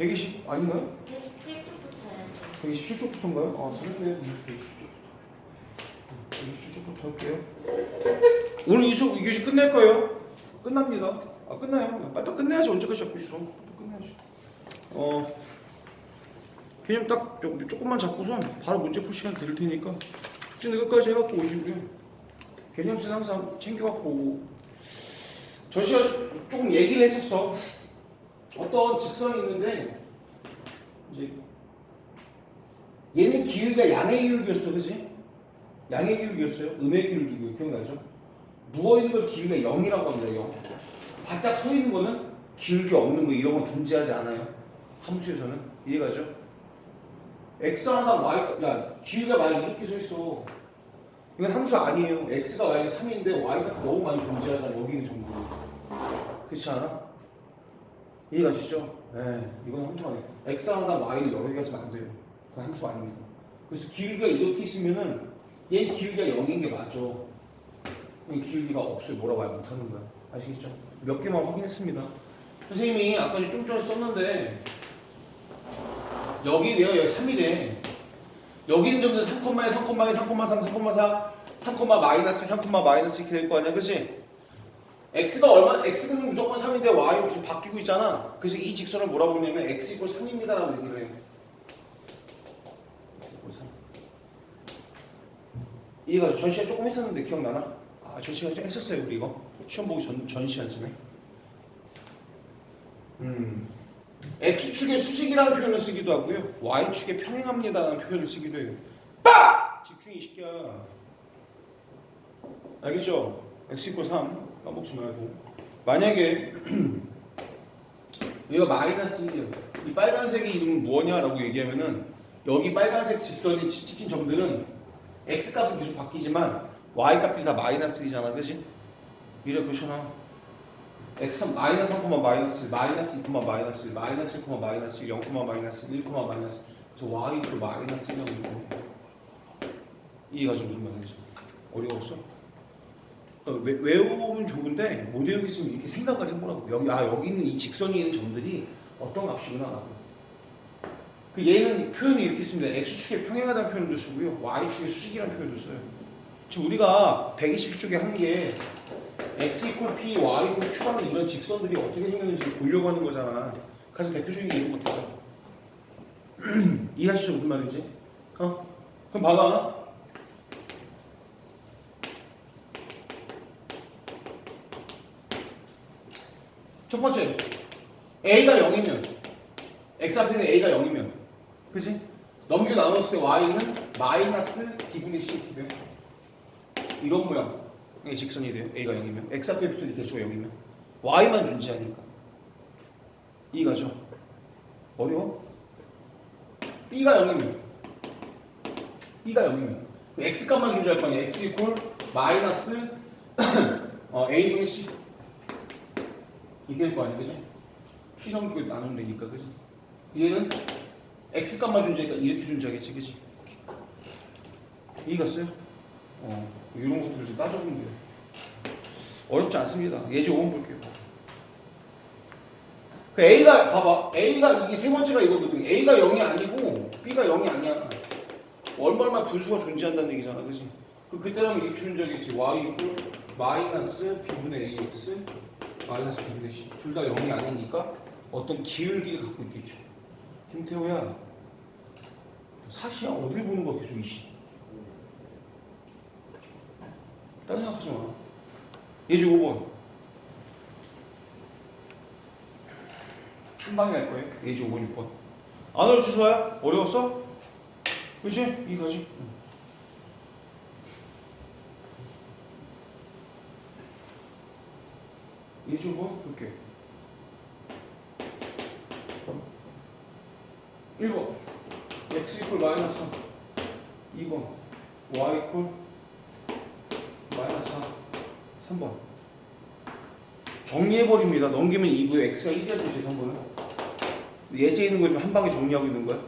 120 아닌가요? 117초부터 127쪽부터인가요? 아, 잘했네요. 127쪽부터 할게요. 오늘 이 수업 이 교시 끝낼 거예요. 끝납니다. 아, 끝나요. 빨리 또 끝내야지. 언제까지 잡고 있어? 또 끝내야지. 어, 그냥 딱 조- 조금만 잡고선 바로 문제 풀 시간 드릴 테니까 숙제는 끝까지 해갖고 오시고요. 개념수는 항상 챙겨갖고 오고. 전시가 조금 얘기를 했었어. 어떤 직선이 있는데 이제 얘는 기울기가 양의 기울기였어, 그지? 양의 기울기였어요. 음의 기울기 기억나죠? 누워 있는 걸 기울기가 0이라고 합니다. 0. 바짝 서 있는 거는 기울기 없는 거 이런 건 존재하지 않아요. 함수에서는 이해가죠? x 하나 y 야 기울기가 만약 이렇게 서 있어. 이건 함수 아니에요. x가 만약에 3인데 y가 너무 많이 존재하잖아. 여기 있는 정도로. 그렇지 않아? 이해가시죠? 네, 이건 함수가 아니에요. x 하나 y를 여러 개 가지면 안 돼요. 그 함수가 아닙니다. 그래서 기울기가 이렇게 있으면은 얘 기울기가 0인 게 맞아. 이 기울기가 없어요. 뭐라고 말 못하는 거야. 아시겠죠? 몇 개만 확인했습니다. 선생님이 아까 좀 전에 썼는데 여기 내가 여기 3이래. 여기 있는 점들 3,1, 3,2, 3,3, 3,4, 3, 마이너스 3, 마이너스 이렇게 될 거 아니야, 그렇지? X가 얼마? x는 무조건 3인데 y가 계속 바뀌고 있잖아. 그래서 이 직선을 뭐라고 부르냐면 x 이퀄 3입니다라고 얘기를 해요. 이해가 전시회 조금 했었는데 기억나나? 아 전시회 좀 했었어요 우리 이거 시험 보기 전 전시한쯤에. 음. x축의 수직이라는 표현을 쓰기도 하고요. y축의 평행합니다라는 표현을 쓰기도 해요. 빡! 집중이 이 새끼야. 알겠죠? x 이퀄 3 까먹지 말고 만약에 얘가 마이너스 1이에요. 이 빨간색의 이름은 뭐냐라고 얘기하면은 여기 빨간색 직선이 치- 찍힌 점들은 x 값은 계속 바뀌지만 y 값들이 다 마이너스 1이잖아, 그지? 이래 그렇잖아. x 마이너스 3, 마이너스 마이너스 2, 마이너스 1, 마이너스 1, 마이너스 1, 0, 마이너스 1, 1, 마이너스 그래서 y 또 마이너스 1이라고 이거 이해가 좀 무슨 말인지 어려웠어? 어, 외, 외우면 좋은데 못 외우고 있으면 이렇게 생각을 해보라고. 여기 아 여기 있는 이 직선이 있는 점들이 어떤 값이구나. 라고 그 얘는 표현이 이렇게 씁니다. x축에 평행하다는 표현도 쓰고요. y축에 수직이라는 표현도 써요. 지금 우리가 120쪽에 한 게 x 이퀄 p, y 이퀄 q라는 이런 직선들이 어떻게 생겼는지 보려고 하는 거잖아. 가장 대표적인 예를 못해서 이해하시죠? 무슨 말인지? 어? 그럼 봐봐 첫 번째 a가 0이면 x 앞에는 a가 0이면 그지? 넘겨 나눴을 때 y는 마이너스 기분의 c 이렇게 돼 이런 모양 이 직선이 돼요. A가 0이면. X 앞에 붙은 개수가 0이면. Y만 존재하니까. 이가죠. 어려워? b가 0이면. B가 0이면. x 값만 존재할 거 아니야 x 이퀄 마이너스 어, a분의 c 이게 될 거 아니야, 그죠? P 넘기고 나누면 되니까, 그지? 얘는 X 값만 존재하니까 이렇게 존재하겠지, 그지? 이해가 어요 어, 이런 것들을 좀 따져보면 돼요. 어렵지 않습니다. 예제 5번 볼게요. 그 A가, 봐봐. A가, 이게 세 번째가 이거거든. A가 0이 아니고, B가 0이 아니야. 얼마나 분수가 존재한다는 얘기잖아, 그지? 그, 그때라면 이렇게 존재하겠지. Y 이퀄 마이너스 B분의 AX 마이너스 B분의 C 둘다 0이 아니니까 어떤 기울기를 갖고 있겠죠. 김태호야 사시야 어딜 보는 거야 계속 이씨. 다른 생각하지 마. 예지 5번. 한 방에 할 거예요? 예지 5번 6번. 안 어렵지 좋아요? 어려웠어? 그치? 이 가지 응. 예지 5번 볼게. 1번 x 이퀄 마이너스 3 2번. Y 이퀄 마이너스 4 3번. 정리해버립니다. 넘기면 2고요 x가 1이야 주세요 3번은 예제 있는 걸 좀 한 방에 정리하고 있는 거야.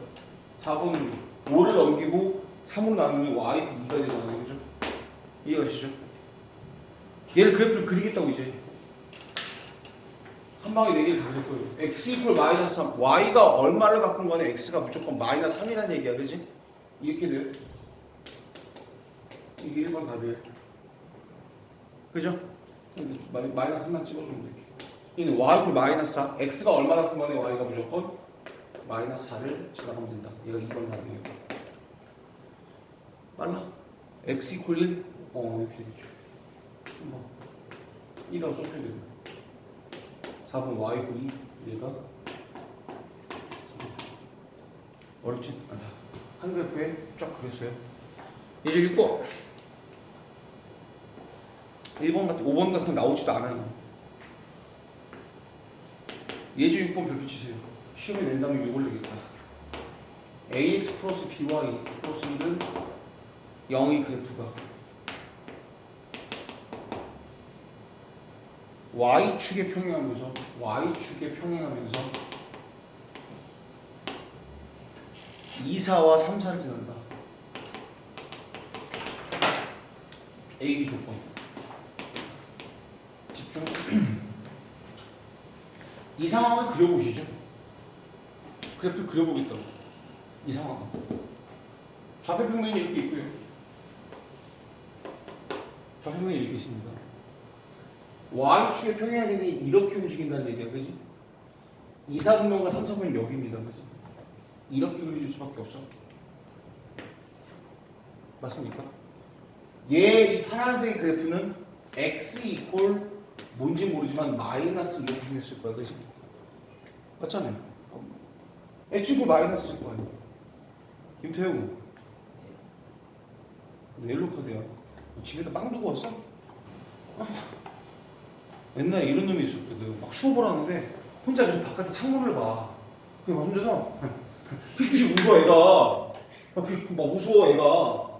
4번은 5를 넘기고 3으로 나누면 y 2가 되잖아요. 그죠? 이해가시죠? 얘를 그래프를 그리겠다고 이제 한 방에 4개를 다 그릴 거예요. x 이퀄 마이너스 3. y가 얼마를 바꾼 거네 x가 무조건 마이너스 3이라는 얘기야. 그지? 이렇게 돼요. 이게 1번 답이에요. 그죠? 마이너스 3만 찍어주면 돼. 이는 y 이퀄 마이너스 4. x가 얼마 바꾼 거네 y가 무조건 마이너스 4를 지나가면 된다. 얘가 2번 답이에요. 빨라. x 이퀄 1? 어 이렇게 되죠. 뭐 1하고 좁혀야 되고 4번 y 이퀄 2 얘가 어렵지 않다. 한 그래프에 쫙 그렸어요. 이제 6번 1번 같은 5번 같은 거 나오지도 않아요. 예제 6번 별표 치세요. 시험에 낸다면 이걸 내겠다. ax 플러스 by 플러스 1은 0이 그래프가 y축에 평행하면서 y축에 평행하면서 2, 4와 3, 4를 지난다. A, B 조건. 집중. 이 상황을 그려보시죠. 그래프 그려보겠다고. 이 상황. 좌표 평면이 이렇게 있고요. 좌표 평면이 이렇게 있습니다. Y축의 평행하게는 이렇게 움직인다는 얘기야, 그지? 2, 4분면과 3, 4분면 여기입니다, 그지? 이렇게 그려줄 수밖에 없어. 맞습니까? 얘 이 파란색 그래프는 x 이퀄 뭔지 모르지만 마이너스 이렇게 생겼을 거야, 그지? 맞잖아요. x 이퀄 마이너스일 거 아니야. 김태우. 옐로 카드야. 너 집에다 빵 두고 왔어? 옛날에 이런 놈이 있었거든. 막 수업을 하는데 혼자 계속 바깥에 창문을 봐. 그냥 막 혼자서 삐삐 웃어 애가. 막, 그- 막 웃어 애가.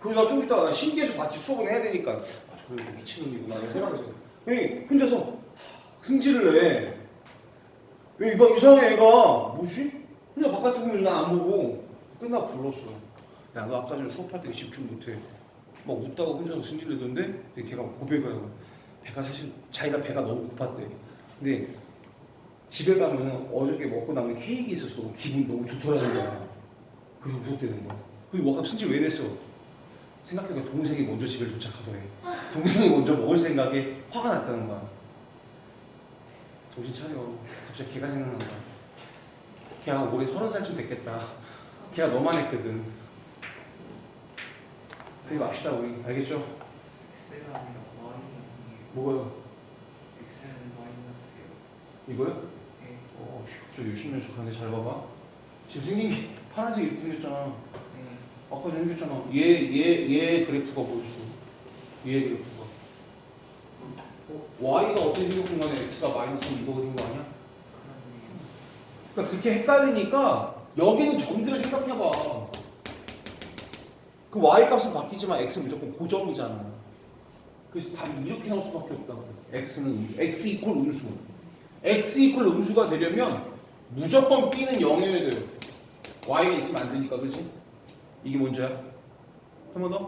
그러다 좀 이따가 나 신기해서 같이 수업을 해야 되니까 아 저거 좀 미친놈이구나 이런 생각해서 형이 혼자서 승질을 내. 왜 이봐 이상해 애가 뭐지? 혼자 바깥에 보면 난 안 보고 끝나 불렀어. 야 너 아까 전에 수업할 때 집중 못해. 막 웃다가 혼자서 승질 내던데 근데 걔가 고백을 하고 배가 사실 자기가 배가 너무 고팠대. 근데 집에 가면은 어저께 먹고 남은 케이크 있어서 너무 기분이 너무 좋더라는 거야. 그래서 웃었대는 거야. 근데 와가 승질 왜 냈어? 생각해보니까 동생이 먼저 집에 도착하더래. 동생이 먼저 먹을 생각에 화가 났다는 거야. 정신 차려. 갑자기 걔가 생각난다. 걔가 올해 서른 살쯤 됐겠다. 걔가 너만 했거든. 그게 맙시다 우리. 알겠죠? Y이 뭐가요? X는 마이너스요. 이거요? 네. 어, 저 열심히 연습하는데 잘 봐봐. 지금 생긴 게 파란색 이렇게 생겼잖아. 네. 아까 전에 생겼잖아. 얘, 얘, 얘 그래프가 보였어. 얘 그래프가. 어, y가 어떻게 생겼건 간에 x가 마이너스 이거 그린 거 아니야? 그러니까 그렇게 헷갈리니까 여기는 점들을 생각해봐. 그 y 값은 바뀌지만 x는 무조건 고정이잖아. 그래서 답이 이렇게 나올 수밖에 없다고. x는 x 이퀄 음수. x 이퀄 음수가 되려면 무조건 b는 0이어야 돼요. y가 있으면 안 되니까, 그지? 이게 뭔지야? 한 번 더?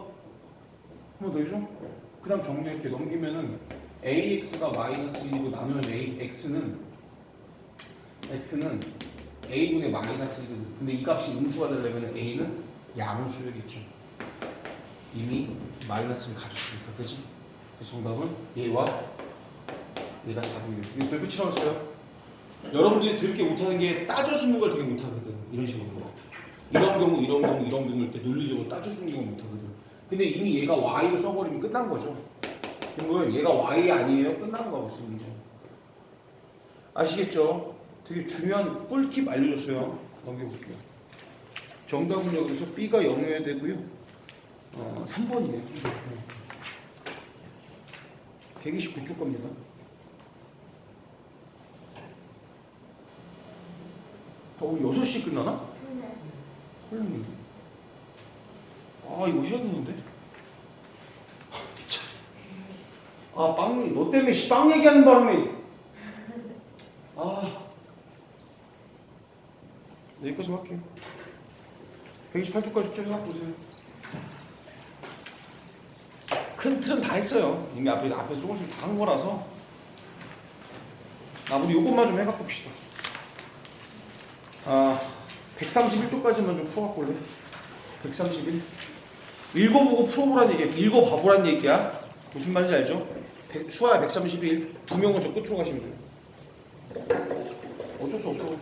한 번 더 해줘? 그 다음 정리할게. 넘기면은 ax가 마이너스 1이고 나누면 a, x는 x는 a분의 마이너스 1이거든. 근데 이 값이 음수가 되려면 a는 양수여겠죠. 이미 마이너스를 가졌으니까, 그지? 그래서 정답은 얘와 얘가 답이에요. 이거 별표 치라고 했어요. 여러분들이 들게 못하는 게 따져주는 걸 되게 못하거든. 이런 식으로. 이런 경우, 이런 경우, 이런 경우 이렇게 논리적으로 따져주는 경우 못하거든. 근데 이미 얘가 y로 써버리면 끝난 거죠. 그러면 얘가 y 아니에요? 끝난 거 무슨 문제? 아시겠죠? 되게 중요한 꿀팁 알려줬어요. 넘겨볼게요. 정답은요, 그래서 B가 0이어야 되고요. 어, 3번이네요. 129쪽 겁니다. 어, 우리 6시 끝나나? 헐렁인데. 아, 이거 해야 되는데? 아, 미쳐. 아, 빵, 너 때문에 씨, 빵 얘기하는 바람에. 아. 네, 여기까지 할게요. 128쪽까지 숙제를 갖고 오세요. 큰 틀은 다 했어요. 이미 앞에, 앞에 조금씩 다 한 거라서. 아, 우리 요것만 좀 해갖고 봅시다. 아, 131쪽까지만 좀 풀어갖고 올래? 131. 읽어보고 풀어보란 얘기야. 읽어봐보란 얘기야. 무슨 말인지 알죠? 백- 수화야 131. 두 명은 저 끝으로 가시면 돼요. 어쩔 수 없어.